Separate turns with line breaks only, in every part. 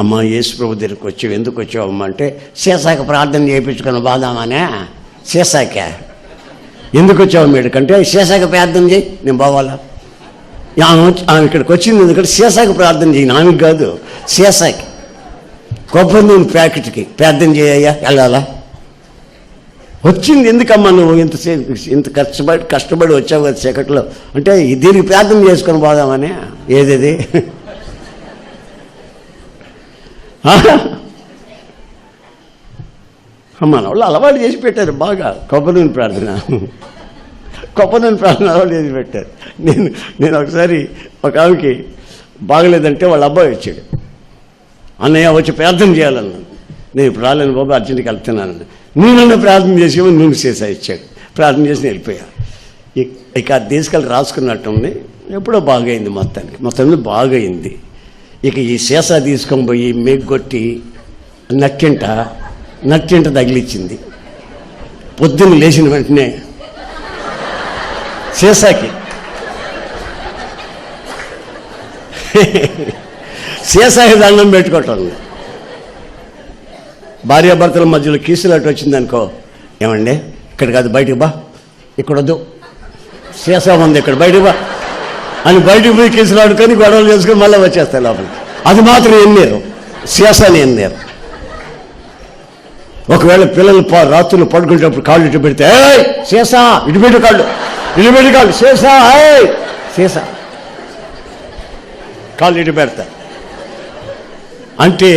అమ్మ యేసుప్రభు దగ్గరికి వచ్చావు. ఎందుకు వచ్చావు అమ్మ అంటే సీసాకి ప్రార్థన చేయించుకుని బాదామానే సీసాకే. ఎందుకు వచ్చావు మీడికంటే సీసాకి ప్రార్థన చేయి నేను పోవాలా? ఆమె ఆమె ఇక్కడికి వచ్చింది ఎందుకంటే సీసాకి ప్రార్థన చేయను ఆమెకి కాదు సీసాకి. కొబ్బరి నూనె ప్యాకెట్కి ప్రార్థన చేయయ్యా వెళ్ళాలా? వచ్చింది ఎందుకమ్మా నువ్వు? ఇంత ఇంత కష్టపడి కష్టపడి వచ్చావు కదా చీకట్లో. అంటే దీనికి ప్రార్థన చేసుకొని పోదామని? ఏదేది? మన వాళ్ళు అలవాటు చేసి పెట్టారు బాగా. కొబ్బరిని ప్రార్థన. కొబ్బరిని ప్రార్థన అలవాటు చేసి పెట్టారు. నేను నేను ఒకసారి ఒక ఆమెకి బాగలేదంటే వాళ్ళ అబ్బాయి వచ్చాడు. అన్నయ్య వచ్చి ప్రార్థన చేయాలన్నాను నేను ఇప్పుడు రాలేను బాబు అర్జెంట్కి వెళ్తున్నాను నేనన్న ప్రార్థన చేసి నూనె చేసా ఇచ్చాడు. ప్రార్థన చేసి వెళ్ళిపోయా. ఇక- ఆ అది తీసుకెళ్ళి రాసుకున్నట్టుంది ఎప్పుడో బాగైంది మొత్తానికి. మొత్తం బాగైంది. ఇక ఈ సీసా తీసుకొని పోయి మేగ్గొట్టి నక్కింట నక్కింట తగిలిచ్చింది. పొద్దున్న లేచిన వెంటనే సీసాకి సీసాకి దండం పెట్టుకోవటం. భార్యాభర్తల మధ్యలో కీసులాట వచ్చిందనుకో ఏమండి ఇక్కడ కాదు బయటికి బా ఇక్కడ వద్దు. సీసా ఉంది ఇక్కడ బయటికి బా. అని బయటికి పోయి కీసులాడుకొని గొడవలు చేసుకొని మళ్ళీ వచ్చేస్తాయి లోపలికి. అది మాత్రం ఎన్నేరు సీసాని ఎన్నేరు ఒకవేళ పిల్లలు రాత్రులు పడుకునేటప్పుడు కాళ్ళు ఇటు పెడితే ఏయ్ సీసా ఇటు పెట్టు కాళ్ళు ఇటు పెట్టు కాళ్ళు సీసా ఏయ్ సీసా కాళ్ళు ఇటు పెడతా. అంటే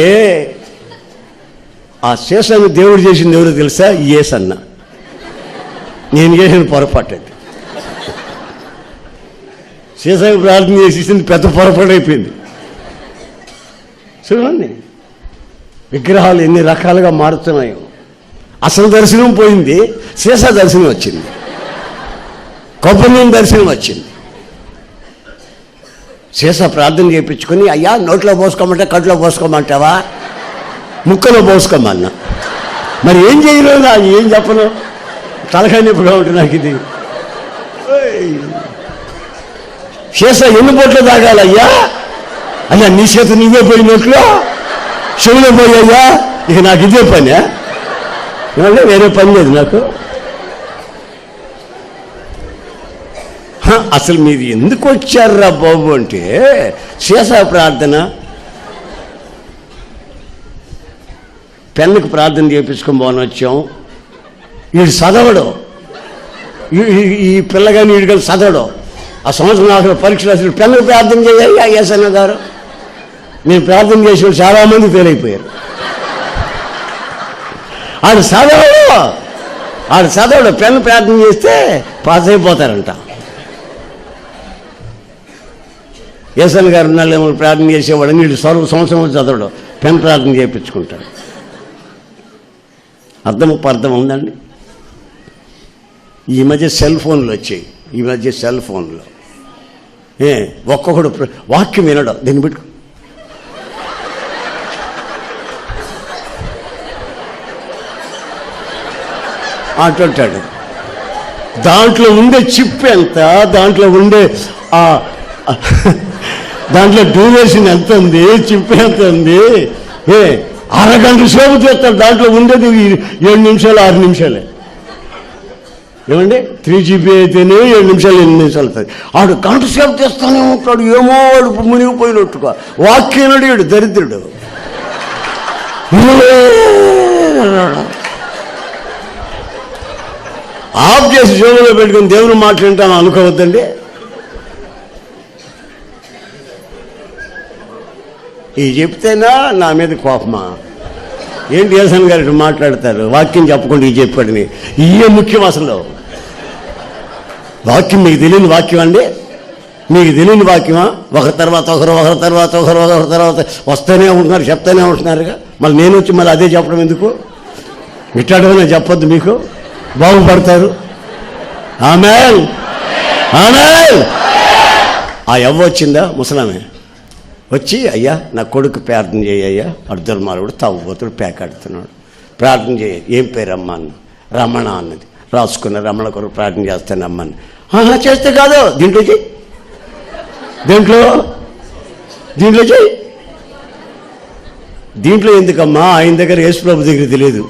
ఆ శేషాన్ని దేవుడు చేసింది ఎవరు తెలుసా? ఏసన్న. నేను చేసిన పొరపాటు అది. శేషాన్ని ప్రార్థన చేసేసింది పెద్ద పొరపాటు అయిపోయింది. చూడండి. విగ్రహాలు ఎన్ని రకాలుగా మారుతున్నాయో. అసలు దర్శనం పోయింది శేష దర్శనం వచ్చింది. కొబ్బరి దర్శనం వచ్చింది. శేష ప్రార్థన చేయించుకొని అయ్యా నోట్లో పోసుకోమంటే కట్లో పోసుకోమంటావా? ముక్కలో పోసుకోమన్నా. మరి ఏం చేయలేదు అది ఏం చెప్పను? తలకాయ నొప్పిగా ఉంటుంది నాకు ఇది. శేష ఎన్ని బొట్లు తాగాలయ్యా? అయ్యా నీ చేత నువ్వే పోయినట్లు చెవులో పోయాయ్యా ఇక నాకు ఇదే పని ఏమంటే వేరే పని లేదు నాకు. అసలు మీరు ఎందుకు వచ్చారా బాబు అంటే శేష ప్రార్థన. పెన్నుకు ప్రార్థన చేయించుకొని పోని వచ్చాం. వీడు చదవడు. ఈ- ఈ- పిల్లగాని వీడు కానీ చదవడు. ఆ సంవత్సరం నాకు పరీక్షలు అసలు పెన్నుకు ప్రార్థన చేయాలి ఏసన్న గారు. నేను ప్రార్థన చేసిన చాలా చాలామంది ఫెయిల్ అయిపోయారు. ఆడు చదవడు ఆడు చదవడు పెన్ను ప్రార్థన చేస్తే పాస్ అయిపోతారంట. ఏసన్ గారు ఉన్నాళ్ళు ప్రార్థన చేసేవాడు వీళ్ళు సర్వ సంవత్సరం చదవడు పెన్ ప్రార్థన చేయించుకుంటాడు. అర్థం అర్థం ఉందండి? ఈ మధ్య సెల్ ఫోన్లు వచ్చాయి ఈ మధ్య సెల్ ఫోన్లు. ఏ ఒక్కొక్కడు వాక్యం వినడం దీన్ని పెట్టుకు. అంటుంటాడు దాంట్లో ఉండే చిప్ ఎంత? దాంట్లో ఉండే ఆ దాంట్లో డ్యూరేషన్ ఎంత ఉంది? చిప్ ఎంత ఉంది? ఏ అరగంట సేపు చేస్తాడు దాంట్లో ఉండేది ఏడు నిమిషాలు ఆరు నిమిషాలే. ఏమండి? త్రీ జీబీ అయితేనే ఏడు నిమిషాలు ఎనిమిది నిమిషాలు అవుతుంది ఆడు గంట సేపు చేస్తానే ఉంటాడు. ఏమో వాడు మునిగిపోయినట్టుగా. వాక్యం అడిగాడు దరిద్రుడు. ఆఫ్ చేసి జోబులో పెట్టుకుని దేవుని మాట్లాడతాను అనుకోవద్దండి. ఇది చెప్తేనా? నా మీద కోపమా? ఏంటి యేసన్ గారు ఇటు మాట్లాడతారు? వాక్యం చెప్పకుండా ఇది చెప్పాడని. ఇయే ముఖ్యం అసలు? వాక్యం మీకు తెలియని వాక్యం అండి. మీకు తెలియని వాక్యమా? ఒకరి తర్వాత ఒకరు ఒకరి తర్వాత ఒకరు ఒకరి తర్వాత వస్తూనే ఉంటున్నారు చెప్తూనే ఉంటున్నారుగా. మళ్ళీ నేను వచ్చి మళ్ళీ అదే చెప్పడం ఎందుకు? ఇట్లాడమైనా చెప్పొద్దు మీకు? బాగుపడతారు. ఆమె ఆమె ఆ ఎవ్వ వచ్చిందా? ముసలామే. వచ్చి అయ్యా నా కొడుకు ప్రార్థన చేయ్యా అర్ధర్మాలుడు మారుడు పేకాడుతున్నాడు ప్రార్థన చేయ. ఏం పేరమ్మా అన్న. రమణ అన్నది. రాసుకున్న రమణ కొరకు ప్రార్థన చేస్తాను అమ్మని "ఆహా, చేస్తే కాదు. దీంట్లో చేయి దీంట్లో. దీంట్లో చేయి దీంట్లో ఎందుకమ్మా? ఆయన దగ్గర యేసు ప్రభు దగ్గర తెలియదు.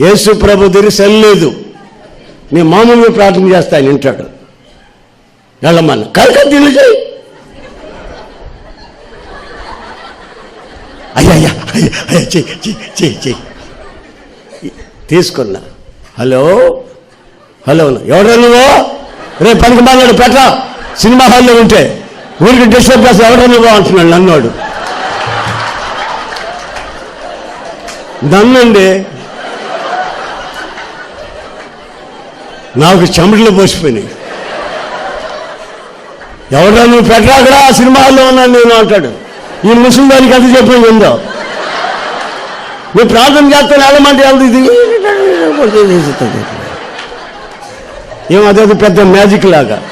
యేసు ప్రభు దగ్గర సెల్ నేను మామూలుగా ప్రార్థన చేస్తా ఆయన వింటాడు. వెళ్ళమన్న కలిక దీన్ని చేయి అయ్యా అయ్యా అయ్యా చెయ్యి చెయ్యి చెయ్యి తీసుకున్నా. హలో? హలో ఎవడ నువ్వు? రేపు పనికి మాలాడు పెట్ట సినిమా హాల్లో ఉంటే. ఊరికి డిస్టర్బ్ చేస్తా ఎవరు నువ్వు అంటున్నాడు నన్నోడు. నన్నండి. నాకు చెమటలు పోసిపోయినాయి. ఎవడో నువ్వు పెట్టరాకరా ఆ సినిమాల్లో ఉన్నాను నేను అంటాడు. ఈ ముస్లిం దానికి ఎంత చెప్పిన ఉందో? నువ్వు ప్రార్థన చేస్తాను వెళ్ళమంటే వెళ్తుంది ఇది? ఏం అదే పెద్ద మ్యాజిక్ లాగా.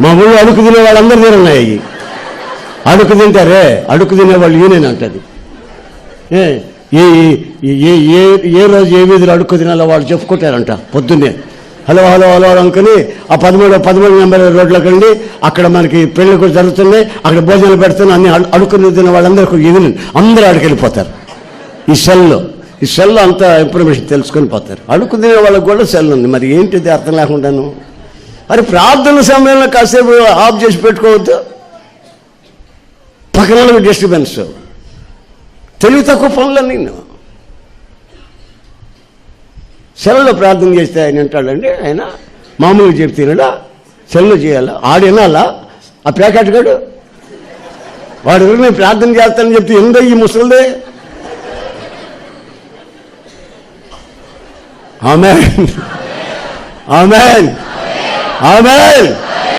మా ఊళ్ళో అడుగు తినే వాళ్ళందరూ తిరున్నాయి అడుగు తింటారే అడుగు తినేవాళ్ళు ఈయన అంటది. ఏ? ఏ ఏ- ఏ ఏ ఏ రోజు ఏ వీధిలో అడుక్కు తినాలో వాళ్ళు చెప్పుకుంటారంట పొద్దున్నే. హలో హలో హలో అనుకుని ఆ పదమూడు పదమూడు నెంబర్ రోడ్లోకి వెళ్ళి అక్కడ మనకి పెళ్ళి కూడా జరుగుతున్నాయి అక్కడ భోజనాలు పెడుతున్నాయి అన్ని అడు- అడుక్కుని తిన్న వాళ్ళందరూ ఈవినింగ్. అందరూ అడిగి వెళ్ళిపోతారు. ఈ సెల్లో ఈ సెల్లో అంత ఇన్ఫర్మేషన్ తెలుసుకొని పోతారు. అడుక్కు తినే వాళ్ళకి కూడా సెల్ ఉంది. మరి ఏంటిది అర్థం లేకుండాను? మరి ప్రార్థన సమయంలో కాసేపు ఆఫ్ చేసి పెట్టుకోవద్దు. పక్కన డిస్టర్బెన్స్. తెలివి తక్కువ పనులన్నీ సెల్లో ప్రార్థన చేస్తే ఆయన అంటాడండి ఆయన మామూలుగా చెప్తేనడా సెల్లో చేయాలా? ఆడు వినాలా? ఆ ప్యాకెట్ వాడు ఎవరు నేను ప్రార్థన చేస్తానని చెప్తే ఎందో ఈ ముసలిదే? ఆమెన్. ఆమెన్. ఆమెన్.